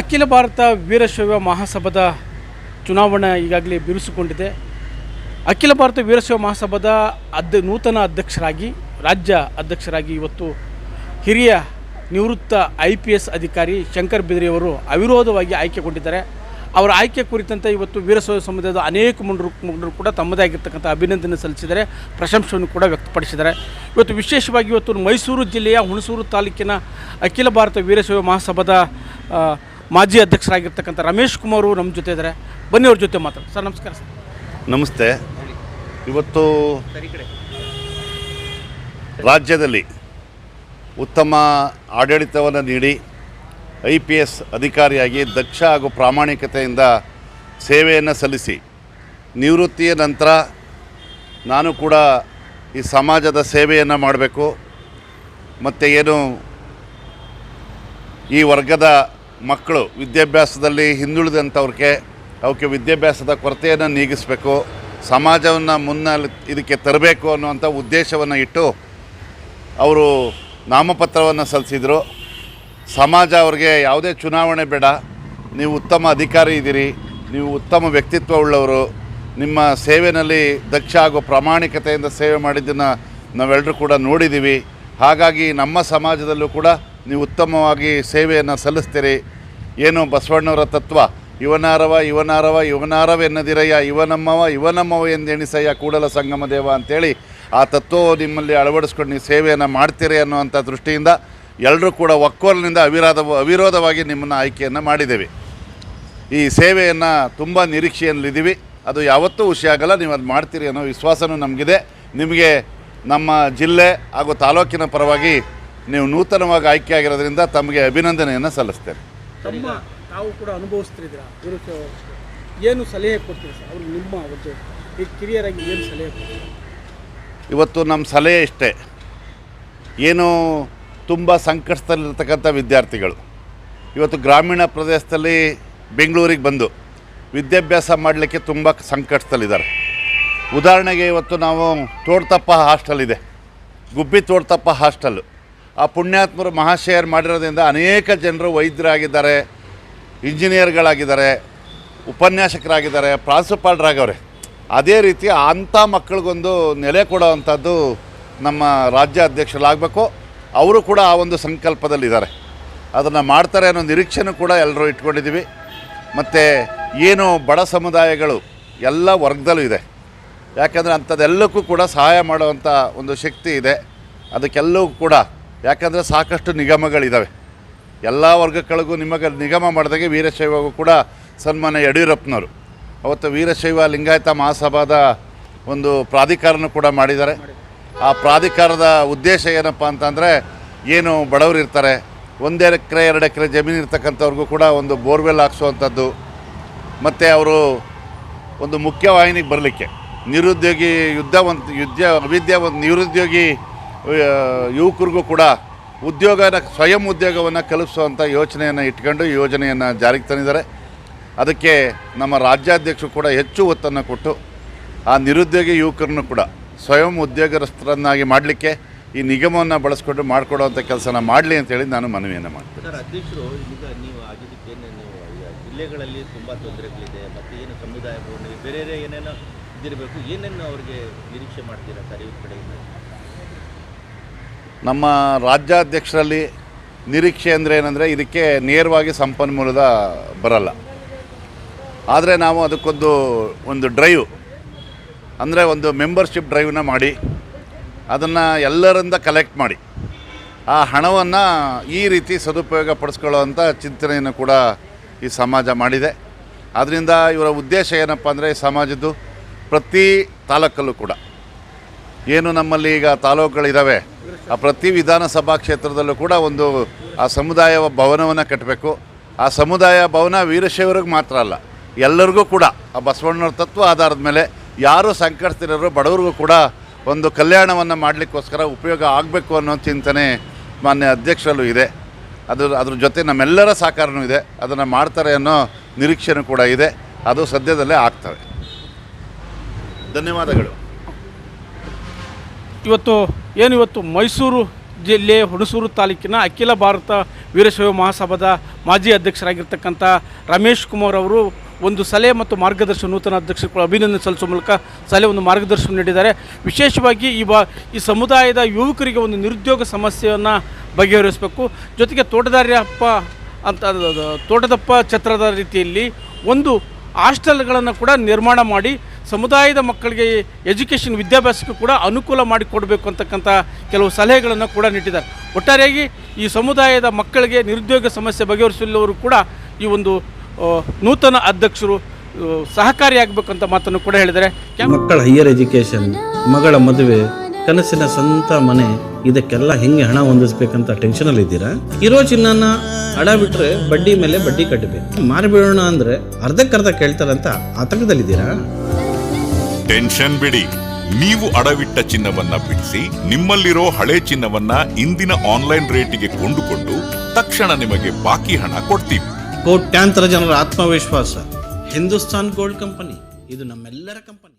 ಅಖಿಲ ಭಾರತ ವೀರಶೈವ ಮಹಾಸಭಾದ ಚುನಾವಣೆ ಈಗಾಗಲೇ ಬಿರುಸುಕೊಂಡಿದೆ ಅಖಿಲ ಭಾರತ ವೀರಶೈವ ಮಹಾಸಭಾದ ಅಧ್ಯ ನೂತನ ಅಧ್ಯಕ್ಷರಾಗಿ, ರಾಜ್ಯ ಅಧ್ಯಕ್ಷರಾಗಿ ಇವತ್ತು ಹಿರಿಯ ನಿವೃತ್ತ ಐ ಪಿ ಎಸ್ ಅಧಿಕಾರಿ ಶಂಕರ್ ಬಿದ್ರಿಯವರು ಅವಿರೋಧವಾಗಿ ಆಯ್ಕೆಗೊಂಡಿದ್ದಾರೆ. ಅವರ ಆಯ್ಕೆ ಕುರಿತಂತೆ ಇವತ್ತು ವೀರಶೈವ ಸಮುದಾಯದ ಅನೇಕ ಮುಂಡರು ಮುಂಡರು ಕೂಡ ತಮ್ಮದೇ ಆಗಿರ್ತಕ್ಕಂಥ ಅಭಿನಂದನೆ ಸಲ್ಲಿಸಿದರೆ ಪ್ರಶಂಸೆಯನ್ನು ಕೂಡ ವ್ಯಕ್ತಪಡಿಸಿದ್ದಾರೆ. ಇವತ್ತು ವಿಶೇಷವಾಗಿ ಇವತ್ತು ಮೈಸೂರು ಜಿಲ್ಲೆಯ ಹುಣಸೂರು ತಾಲೂಕಿನ ಅಖಿಲ ಭಾರತ ವೀರಶೈವ ಮಹಾಸಭಾದ ಮಾಜಿ ಅಧ್ಯಕ್ಷರಾಗಿರ್ತಕ್ಕಂಥ ರಮೇಶ್ ಕುಮಾರ್ ನಮ್ಮ ಜೊತೆ ಇದ್ದಾರೆ. ಬನ್ನಿ ಅವ್ರ ಜೊತೆ ಮಾತಾಡಿ ಸರ್, ನಮಸ್ಕಾರ ಸರ್. ನಮಸ್ತೆ. ಇವತ್ತು ರಾಜ್ಯದಲ್ಲಿ ಉತ್ತಮ ಆಡಳಿತವನ್ನು ನೀಡಿ ಐ ಪಿ ಎಸ್ ಅಧಿಕಾರಿಯಾಗಿ ದಕ್ಷ ಹಾಗೂ ಪ್ರಾಮಾಣಿಕತೆಯಿಂದ ಸೇವೆಯನ್ನು ಸಲ್ಲಿಸಿ. ನಿವೃತ್ತಿಯ ನಂತರ ನಾನು ಕೂಡ ಈ ಸಮಾಜದ ಸೇವೆಯನ್ನು ಮಾಡಬೇಕು. ಮತ್ತು ಏನು ಈ ವರ್ಗದ ಮಕ್ಕಳು ವಿದ್ಯಾಭ್ಯಾಸದಲ್ಲಿ ಹಿಂದುಳಿದಂಥವ್ರಿಗೆ ಅವಕ್ಕೆ ವಿದ್ಯಾಭ್ಯಾಸದ ಕೊರತೆಯನ್ನು ನೀಗಿಸಬೇಕು. ಸಮಾಜವನ್ನು ಮುನ್ನ ಇದಕ್ಕೆ ತರಬೇಕು ಅನ್ನುವಂಥ ಉದ್ದೇಶವನ್ನು ಇಟ್ಟು ಅವರು ನಾಮಪತ್ರವನ್ನು ಸಲ್ಲಿಸಿದರು. ಸಮಾಜ ಅವ್ರಿಗೆ ಯಾವುದೇ ಚುನಾವಣೆ ಬೇಡ. ನೀವು ಉತ್ತಮ ಅಧಿಕಾರಿ ಇದ್ದೀರಿ, ನೀವು ಉತ್ತಮ ವ್ಯಕ್ತಿತ್ವ ಉಳ್ಳವರು, ನಿಮ್ಮ ಸೇವೆಯಲ್ಲಿ ದಕ್ಷ ಹಾಗೂ ಪ್ರಾಮಾಣಿಕತೆಯಿಂದ ಸೇವೆ ಮಾಡಿದ್ದನ್ನು ನಾವೆಲ್ಲರೂ ಕೂಡ ನೋಡಿದ್ದೀವಿ. ಹಾಗಾಗಿ ನಮ್ಮ ಸಮಾಜದಲ್ಲೂ ಕೂಡ ನೀವು ಉತ್ತಮವಾಗಿ ಸೇವೆಯನ್ನು ಸಲ್ಲಿಸ್ತೀರಿ. ಏನು ಬಸವಣ್ಣವರ ತತ್ವ? ಇವನಾರವ ಇವನಾರವ ಇವನಾರವೆನ್ನದಿರಯ್ಯ ಇವನಮ್ಮವ ಇವನಮ್ಮವ ಎಂದೆಣಿಸಯ್ಯ ಕೂಡಲ ಸಂಗಮ ದೇವ ಅಂತೇಳಿ ಆ ತತ್ವವು ನಿಮ್ಮಲ್ಲಿ ಅಳವಡಿಸ್ಕೊಂಡು ನೀವು ಸೇವೆಯನ್ನು ಮಾಡ್ತೀರಿ ಅನ್ನುವಂಥ ದೃಷ್ಟಿಯಿಂದ ಎಲ್ಲರೂ ಕೂಡ ಒಕ್ಕೋಲಿನಿಂದ ಅವಿರೋಧ ಅವಿರೋಧವಾಗಿ ನಿಮ್ಮನ್ನು ಆಯ್ಕೆಯನ್ನು ಮಾಡಿದ್ದೇವೆ. ಈ ಸೇವೆಯನ್ನು ತುಂಬ ನಿರೀಕ್ಷೆಯಲ್ಲಿದ್ದೀವಿ. ಅದು ಯಾವತ್ತೂ ಹುಷಿ ಆಗಲ್ಲ ನೀವು ಅದು ಮಾಡ್ತೀರಿ ಅನ್ನೋ ವಿಶ್ವಾಸವೂ ನಮಗಿದೆ. ನಿಮಗೆ ನಮ್ಮ ಜಿಲ್ಲೆ ಹಾಗೂ ತಾಲೂಕಿನ ಪರವಾಗಿ ನೀವು ನೂತನವಾಗಿ ಆಯ್ಕೆ ಆಗಿರೋದ್ರಿಂದ ತಮಗೆ ಅಭಿನಂದನೆಯನ್ನು ಸಲ್ಲಿಸ್ತೇನೆ. ತಮ್ಮ ತಾವು ಕೂಡ ಅನುಭವಿಸ್ತಿದ್ದೀರಾ? ಏನು ಸಲಹೆ ಕೊಡ್ತೀರಿ ಸರ್? ಅವ್ರಿಗೆ ನಿಮ್ಮ ಒಂದು ಈ ಕಿರಿಯರಾಗಿ ಏನು ಸಲಹೆ ಕೊಡ್ತೀರಿ? ಇವತ್ತು ನಮ್ಮ ಸಲಹೆ ಇಷ್ಟೇ. ಏನು ತುಂಬ ಸಂಕಷ್ಟದಲ್ಲಿರ್ತಕ್ಕಂಥ ವಿದ್ಯಾರ್ಥಿಗಳು. ಇವತ್ತು ಗ್ರಾಮೀಣ ಪ್ರದೇಶದಲ್ಲಿ ಬೆಂಗಳೂರಿಗೆ ಬಂದು ವಿದ್ಯಾಭ್ಯಾಸ ಮಾಡಲಿಕ್ಕೆ ತುಂಬ ಸಂಕಷ್ಟದಲ್ಲಿದ್ದಾರೆ. ಉದಾಹರಣೆಗೆ ಇವತ್ತು ನಾವು ತೋಡ್ತಪ್ಪ ಹಾಸ್ಟೆಲ್ ಇದೆ. ಗುಬ್ಬಿ ತೋಡ್ತಪ್ಪ ಹಾಸ್ಟೆಲ್ಲು ಆ ಪುಣ್ಯಾತ್ಮರು ಮಹಾಶಯರು ಮಾಡಿರೋದ್ರಿಂದ ಅನೇಕ ಜನರು ವೈದ್ಯರಾಗಿದ್ದಾರೆ, ಇಂಜಿನಿಯರ್ಗಳಾಗಿದ್ದಾರೆ, ಉಪನ್ಯಾಸಕರಾಗಿದ್ದಾರೆ, ಪ್ರಾಂಶುಪಾಲರಾಗವ್ರೆ. ಅದೇ ರೀತಿ ಅಂಥ ಮಕ್ಕಳಿಗೊಂದು ನೆಲೆ ಕೊಡೋವಂಥದ್ದು ನಮ್ಮ ರಾಜ್ಯ ಅಧ್ಯಕ್ಷರಾಗಬೇಕು ಅವರು ಕೂಡ ಆ ಒಂದು ಸಂಕಲ್ಪದಲ್ಲಿದ್ದಾರೆ. ಅದನ್ನು ಮಾಡ್ತಾರೆ ಅನ್ನೋ ನಿರೀಕ್ಷೆನೂ ಕೂಡ ಎಲ್ಲರೂ ಇಟ್ಕೊಂಡಿದ್ದೀವಿ. ಮತ್ತು ಏನು ಬಡ ಸಮುದಾಯಗಳು ಎಲ್ಲ ವರ್ಗದಲ್ಲೂ ಇದೆ. ಯಾಕಂದರೆ ಅಂಥದ್ದೆಲ್ಲಕ್ಕೂ ಕೂಡ ಸಹಾಯ ಮಾಡುವಂಥ ಒಂದು ಶಕ್ತಿ ಇದೆ. ಅದಕ್ಕೆಲ್ಲವೂ ಕೂಡ ಯಾಕಂದರೆ ಸಾಕಷ್ಟು ನಿಗಮಗಳಿದ್ದಾವೆ ಎಲ್ಲ ವರ್ಗಗಳಿಗೂ ನಿಮಗೆ ನಿಗಮ ಮಾಡಿದಾಗೆ ವೀರಶೈವಗೂ ಕೂಡ ಸನ್ಮಾನ ಯಡಿಯೂರಪ್ಪನವರು. ಅವತ್ತು ವೀರಶೈವ ಲಿಂಗಾಯತ ಮಹಾಸಭಾದ ಒಂದು ಪ್ರಾಧಿಕಾರನೂ ಕೂಡ ಮಾಡಿದ್ದಾರೆ. ಆ ಪ್ರಾಧಿಕಾರದ ಉದ್ದೇಶ ಏನಪ್ಪ ಅಂತಂದರೆ ಏನು ಬಡವರು ಇರ್ತಾರೆ, ಒಂದೇ ಎಕರೆ, ಎರಡು ಎಕರೆ ಜಮೀನು ಇರ್ತಕ್ಕಂಥವ್ರಿಗೂ ಕೂಡ ಒಂದು ಬೋರ್ವೆಲ್ ಹಾಕ್ಸುವಂಥದ್ದು, ಮತ್ತು ಅವರು ಒಂದು ಮುಖ್ಯವಾಹಿನಿಗೆ ಬರಲಿಕ್ಕೆ. ನಿರುದ್ಯೋಗಿ ಯುದ್ಧ ಒಂದು ಯುದ್ಧ ಅವಿದ್ಯ ಒಂದು ನಿರುದ್ಯೋಗಿ ಯುವಕರಿಗೂ ಕೂಡ ಉದ್ಯೋಗನ, ಸ್ವಯಂ ಉದ್ಯೋಗವನ್ನು ಕಲಿಸುವಂಥ ಯೋಚನೆಯನ್ನು ಇಟ್ಕೊಂಡು ಯೋಜನೆಯನ್ನು ಜಾರಿಗೆ ತಂದಿದ್ದಾರೆ. ಅದಕ್ಕೆ ನಮ್ಮ ರಾಜ್ಯಾಧ್ಯಕ್ಷರು ಕೂಡ ಹೆಚ್ಚು ಒತ್ತನ್ನು ಕೊಟ್ಟು, ಆ ನಿರುದ್ಯೋಗಿ ಯುವಕರನ್ನು ಕೂಡ ಸ್ವಯಂ ಉದ್ಯೋಗಸ್ಥರನ್ನಾಗಿ ಮಾಡಲಿಕ್ಕೆ ಈ ನಿಗಮವನ್ನು ಬಳಸ್ಕೊಂಡು ಮಾಡಿಕೊಡುವಂಥ ಕೆಲಸನ ಮಾಡಲಿ ಅಂತೇಳಿ ನಾನು ಮನವಿಯನ್ನು ಮಾಡ್ತೀನಿ. ಸರ್ ಅಧ್ಯಕ್ಷರು ಈಗ ನೀವು ಆಗಿದ್ದಕ್ಕೆ ನೀವು ಜಿಲ್ಲೆಗಳಲ್ಲಿ ತುಂಬ ತೊಂದರೆಗಳಿದೆ ಮತ್ತು ಏನು ಸಮುದಾಯ ಬೇರೆ ಬೇರೆ ಏನೇನೋ ಇದ್ದಿರಬೇಕು ಏನೇನು ಅವ್ರಿಗೆ ನಿರೀಕ್ಷೆ ಮಾಡ್ತೀರಾ ಸರ್ ಇವ್ರ ಕಡೆಯಿಂದ? ನಮ್ಮ ರಾಜ್ಯಾಧ್ಯಕ್ಷರಲ್ಲಿ ನಿರೀಕ್ಷೆ ಅಂದರೆ ಏನಂದರೆ ಇದಕ್ಕೆ ನೇರವಾಗಿ ಸಂಪನ್ಮೂಲದ ಬರಲ್ಲ. ಆದರೆ ನಾವು ಅದಕ್ಕೊಂದು ಒಂದು ಡ್ರೈವ್ ಅಂದರೆ ಒಂದು ಮೆಂಬರ್ಶಿಪ್ ಡ್ರೈವ್ನ ಮಾಡಿ, ಅದನ್ನು ಎಲ್ಲರಿಂದ ಕಲೆಕ್ಟ್ ಮಾಡಿ. ಆ ಹಣವನ್ನು ಈ ರೀತಿ ಸದುಪಯೋಗ ಪಡಿಸ್ಕೊಳ್ಳೋವಂಥ ಚಿಂತನೆಯನ್ನು ಕೂಡ ಈ ಸಮಾಜ ಮಾಡಿದೆ. ಅದರಿಂದ ಇವರ ಉದ್ದೇಶ ಏನಪ್ಪ ಅಂದರೆ ಈ ಸಮಾಜದ್ದು ಪ್ರತಿ ತಾಲೂಕಲ್ಲೂ ಕೂಡ. ಏನು ನಮ್ಮಲ್ಲಿ ಈಗ ತಾಲೂಕುಗಳಿದ್ದಾವೆ ಆ ಪ್ರತಿ ವಿಧಾನಸಭಾ ಕ್ಷೇತ್ರದಲ್ಲೂ ಕೂಡ ಒಂದು ಆ ಸಮುದಾಯ ಭವನವನ್ನು ಕಟ್ಟಬೇಕು ಆ ಸಮುದಾಯ ಭವನ ವೀರಶೈವರಿಗೆ ಮಾತ್ರ ಅಲ್ಲ, ಎಲ್ಲರಿಗೂ ಕೂಡ. ಆ ಬಸವಣ್ಣವ್ರ ತತ್ವ ಆಧಾರದ ಮೇಲೆ ಯಾರು ಸಂಕಷ್ಟಿರೋರು ಬಡವರಿಗೂ ಕೂಡ ಒಂದು ಕಲ್ಯಾಣವನ್ನು ಮಾಡಲಿಕ್ಕೋಸ್ಕರ ಉಪಯೋಗ ಆಗಬೇಕು ಅನ್ನೋ ಚಿಂತನೆ ಮಾನ್ಯ ಅಧ್ಯಕ್ಷರಲ್ಲೂ ಇದೆ. ಅದು, ಅದ್ರ ಜೊತೆ ನಮ್ಮೆಲ್ಲರ ಸಹಕಾರನೂ ಇದೆ. ಅದನ್ನು ಮಾಡ್ತಾರೆ ಅನ್ನೋ ನಿರೀಕ್ಷೆನೂ ಕೂಡ ಇದೆ. ಅದು ಸದ್ಯದಲ್ಲೇ ಆಗ್ತವೆ. ಧನ್ಯವಾದಗಳು. ಇವತ್ತು, ಏನು ಇವತ್ತು ಮೈಸೂರು ಜಿಲ್ಲೆ, ಹುಣಸೂರು ತಾಲೂಕಿನ ಅಖಿಲ ಭಾರತ ವೀರಶೈವ ಮಹಾಸಭಾದ ಮಾಜಿ ಅಧ್ಯಕ್ಷರಾಗಿರ್ತಕ್ಕಂಥ ರಮೇಶ್ ಕುಮಾರ್ ಅವರು ಒಂದು ಸಲಹೆ ಮತ್ತು ಮಾರ್ಗದರ್ಶನ ನೂತನ ಅಧ್ಯಕ್ಷರುಗಳು ಅಭಿನಂದನೆ ಸಲ್ಲಿಸುವ ಮೂಲಕ ಸಲಹೆ ಒಂದು ಮಾರ್ಗದರ್ಶನ ನೀಡಿದ್ದಾರೆ. ವಿಶೇಷವಾಗಿ ಈ ಬಾ, ಈ ಸಮುದಾಯದ ಯುವಕರಿಗೆ ಒಂದು ನಿರುದ್ಯೋಗ ಸಮಸ್ಯೆಯನ್ನು ಬಗೆಹರಿಸಬೇಕು. ಜೊತೆಗೆ ತೋಟದಾರ್ಯಪ್ಪ ಅಂತ ತೋಟದಪ್ಪ ಛತ್ರದ ರೀತಿಯಲ್ಲಿ ಒಂದು ಹಾಸ್ಟೆಲ್ಗಳನ್ನು ಕೂಡ ನಿರ್ಮಾಣ ಮಾಡಿ, ಸಮುದಾಯದ ಮಕ್ಕಳಿಗೆ ಎಜುಕೇಷನ್ ವಿದ್ಯಾಭ್ಯಾಸಕ್ಕೂ ಕೂಡ ಅನುಕೂಲ ಮಾಡಿಕೊಡಬೇಕು ಅಂತಕ್ಕಂಥ ಕೆಲವು ಸಲಹೆಗಳನ್ನು ಕೂಡ ನೀಡಿದ್ದಾರೆ ಒಟ್ಟಾರೆಯಾಗಿ ಈ ಸಮುದಾಯದ ಮಕ್ಕಳಿಗೆ ನಿರುದ್ಯೋಗ ಸಮಸ್ಯೆ ಬಗೆಹರಿಸಲವರು ಕೂಡ ಈ ಒಂದು ನೂತನ ಅಧ್ಯಕ್ಷರು ಸಹಕಾರಿಯಾಗಬೇಕಂತ ಮಾತನ್ನು ಕೂಡ ಹೇಳಿದರೆ ಮಕ್ಕಳ ಹೈಯರ್ ಎಜುಕೇಷನ್ ಮಗಳ ಮದುವೆ ಕನಸಿನ ಸ್ವಂತ ಮನೆ ಇದಕ್ಕೆಲ್ಲ ಹೆಂಗೆ ಹಣ ಹೊಂದಿಸ್ಬೇಕಂತ ಟೆನ್ಷನ್ ಅಲ್ಲಿ ಇದ್ದೀರಾ? ಇರೋ ಚಿನ್ನನ ಹಣ ಬಿಟ್ರೆ ಬಡ್ಡಿ ಮೇಲೆ ಬಡ್ಡಿ ಕಟ್ಟಬೇಕು. ಮಾರಿಬಿಡೋಣ ಅಂದ್ರೆ ಅರ್ಧಕ್ಕರ್ಧ ಕೇಳ್ತಾರಂತ ಆತಂಕದಲ್ಲಿದ್ದೀರಾ ಟೆನ್ಷನ್ ಬಿಡಿ. ನೀವು ಅಡವಿಟ್ಟ ಚಿನ್ನವನ್ನ ಬಿಡಿಸಿ ನಿಮ್ಮಲ್ಲಿರೋ ಹಳೆ ಚಿನ್ನವನ್ನ ಇಂದಿನ ಆನ್ಲೈನ್ ರೇಟಿಗೆ ಕೊಂಡುಕೊಂಡು ತಕ್ಷಣ ನಿಮಗೆ ಬಾಕಿ ಹಣ ಕೊಡ್ತೀವಿ. ಕೋಟ್ಯಾಂತರ ಜನರ ಆತ್ಮವಿಶ್ವಾಸ. ಹಿಂದೂಸ್ತಾನ್ ಗೋಲ್ಡ್ ಕಂಪನಿ ಇದು ನಮ್ಮೆಲ್ಲರ ಕಂಪನಿ.